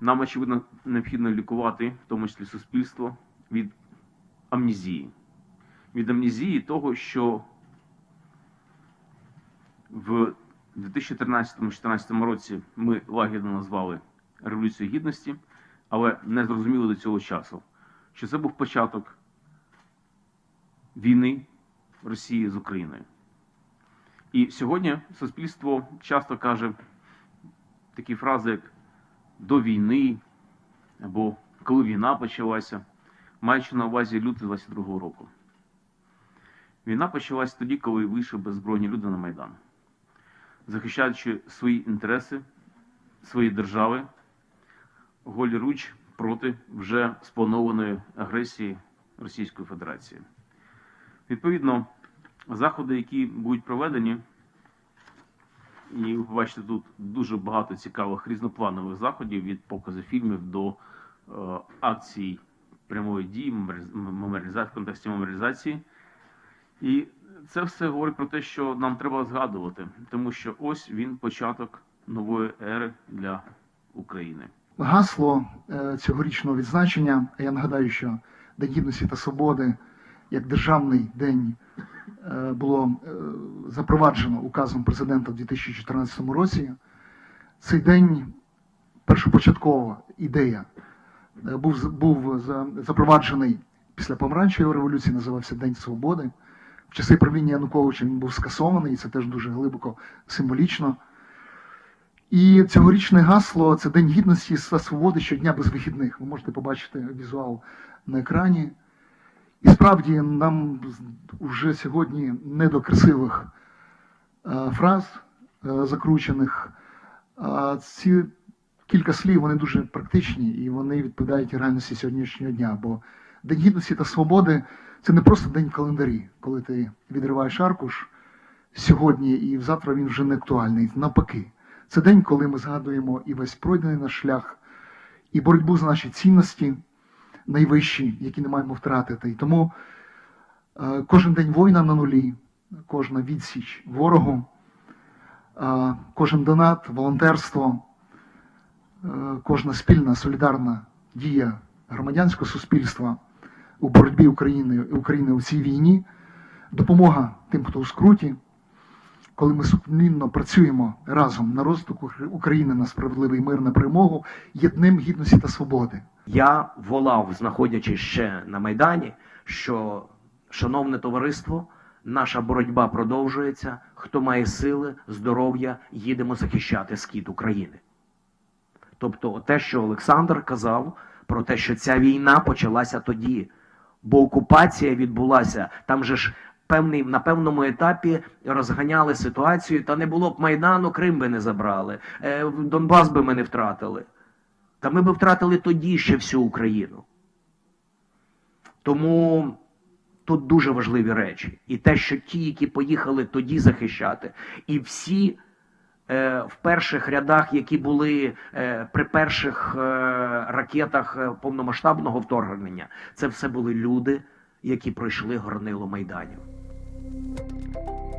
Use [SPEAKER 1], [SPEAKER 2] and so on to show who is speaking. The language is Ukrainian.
[SPEAKER 1] Нам, очевидно, необхідно лікувати, в тому числі суспільство, від амнезії. Від амнезії того, що в 2013-2014 році ми лагідно назвали Революцією Гідності, але не зрозуміли до цього часу, що це був початок війни Росії з Україною. І сьогодні суспільство часто каже такі фрази, як до війни або коли війна почалася, маючи на увазі лютий 22-го року. Війна почалась тоді, коли вийшли беззбройні люди на Майдан, захищаючи свої інтереси, свої держави, голі руч проти вже спланованої агресії Російської Федерації. Відповідно, заходи, які будуть проведені, і бачите тут дуже багато цікавих різнопланових заходів від показу фільмів до е, акцій прямої дії, меморі- меморіалізації в контексті меморіалізації. І це все говорить про те, що нам треба згадувати, тому що ось він початок нової ери для України.
[SPEAKER 2] Гасло е, цьогорічного відзначення, я нагадаю, що День Гідності та Свободи як державний день було е, запроваджено указом президента в 2014 році. Цей день першопочаткова ідея е, був, був запроваджений після помаранчевої революції, називався День Свободи. В часи правління Януковича він був скасований, і це теж дуже глибоко символічно. І цьогорічне гасло це День гідності та свободи щодня без вихідних. Ви можете побачити візуал на екрані. І справді нам вже сьогодні не до красивих е, фраз е, закручених. Ці кілька слів вони дуже практичні і вони відповідають реальності сьогоднішнього дня. Бо День гідності та свободи це не просто день в календарі, коли ти відриваєш аркуш сьогодні і завтра він вже не актуальний. Навпаки, це день, коли ми згадуємо і весь пройдений наш шлях, і боротьбу за наші цінності найвищі, які не маємо втратити. І тому е, кожен день воїна на нулі, кожна відсіч ворогу, е, кожен донат, волонтерство, е, кожна спільна солідарна дія громадянського суспільства у боротьбі України, України у цій війні, допомога тим, хто у скруті, коли ми сумлінно працюємо разом на розвиток України на справедливий мир на перемогу, є днем гідності та свободи.
[SPEAKER 3] Я волав, знаходячись ще на Майдані, що, шановне товариство, наша боротьба продовжується. Хто має сили, здоров'я, їдемо захищати схід України. Тобто, те, що Олександр казав, про те, що ця війна почалася тоді, бо окупація відбулася, там же ж певний, на певному етапі розганяли ситуацію, та не було б Майдану, Крим би не забрали, е, Донбас би ми не втратили. Та ми би втратили тоді ще всю Україну. Тому тут дуже важливі речі. І те, що ті, які поїхали тоді захищати, і всі е, в перших рядах, які були е, при перших е, ракетах е, повномасштабного вторгнення, це все були люди, які пройшли горнило майданів. Thank you.